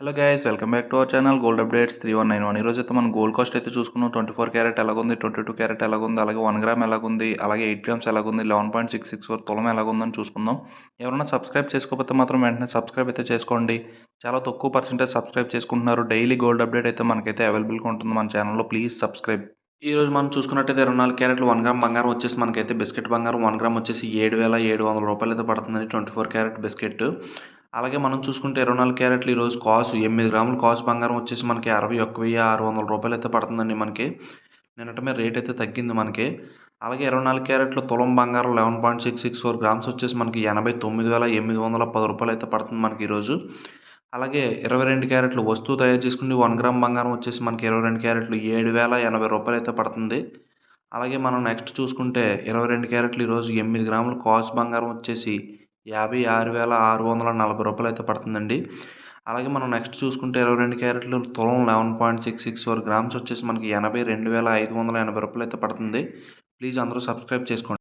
Hello guys welcome back to our channel gold updates three one nine one ఈరోజు అయితే మనం gold cost అయితే చూసుకున్నాం. ట్వంటీ ఫోర్ క్యారెట్ ఎలాగుంది? ట్వంటీ టూ క్యారెట్ ఎలాగుంది? అలాగే వన్ గ్రామ్ ఎలాగుంది? అలాగే ఎయిట్ గ్రామ్స్ ఎలాగుంది? Eleven point six six four తులం ఎలాగుందని చూసుకుందాం. ఎవరైనా సబ్స్క్రైబ్ చేసుకోకపోతే మాత్రం వెంటనే సబ్స్క్రైబ్ అయితే చేసుకోండి. చాలా తక్కువ పర్సెంటేజ్ సబ్స్క్రైబ్ చేసుకుంటున్నారు. డైలీ గోల్డ్ అప్డేట్ అయితే మనకైతే అవైలబుల్గా ఉంటుంది మన ఛానల్లో ప్లీజ్ సబ్స్క్రైబ్ ఈ రోజు మనం చూసుకున్నట్టయితే ఇరవై నాలుగు క్యారెట్లు వన్ గ్రామ్ బంగారం వచ్చేసి మనకైతే బిస్కెట్ బంగారం వన్ గ్రామ్ వచ్చేసి ఏడు వేల ఏడు వందల రూపాయలు అయితే పడుతుందండి. ట్వంటీ ఫోర్ క్యారెట్ బిస్కెట్ అలాగే మనం చూసుకుంటే ఇరవై నాలుగు క్యారెట్లు ఈరోజు కాసు ఎనిమిది గ్రాములు కాసు బంగారం వచ్చేసి మనకి అరవై ఒక్క వెయ్యి ఆరు వందల రూపాయలు అయితే పడుతుందండి మనకి. నిన్నటి మీద రేట్ అయితే తగ్గింది మనకి. అలాగే ఇరవై నాలుగు క్యారెట్లు తులం బంగారం eleven point six six four grams వచ్చేసి మనకి ఎనభై తొమ్మిది వేల ఎనిమిది వందల పది రూపాయలు అయితే పడుతుంది మనకి ఈరోజు. అలాగే ఇరవై రెండు క్యారెట్లు వస్తువు తయారు చేసుకుని వన్ గ్రామ్ బంగారం వచ్చేసి మనకి ఇరవై రెండు క్యారెట్లు ఏడు వేల ఎనభై రూపాయలు అయితే పడుతుంది. అలాగే మనం నెక్స్ట్ చూసుకుంటే ఇరవై రెండు క్యారెట్లు ఈరోజు ఎనిమిది గ్రాములు కాస్ట్ బంగారం వచ్చేసి యాభై ఆరు వేల ఆరు వందల నలభై రూపాయలు అయితే పడుతుందండి. అలాగే మనం నెక్స్ట్ చూసుకుంటే ఇరవై రెండు క్యారెట్లు తులం eleven point six six four grams వచ్చేసి మనకి ఎనభై రెండు వేల ఐదు వందల ఎనభై రూపాయలు అయితే పడుతుంది. ప్లీజ్ అందరూ సబ్స్క్రైబ్ చేసుకోండి.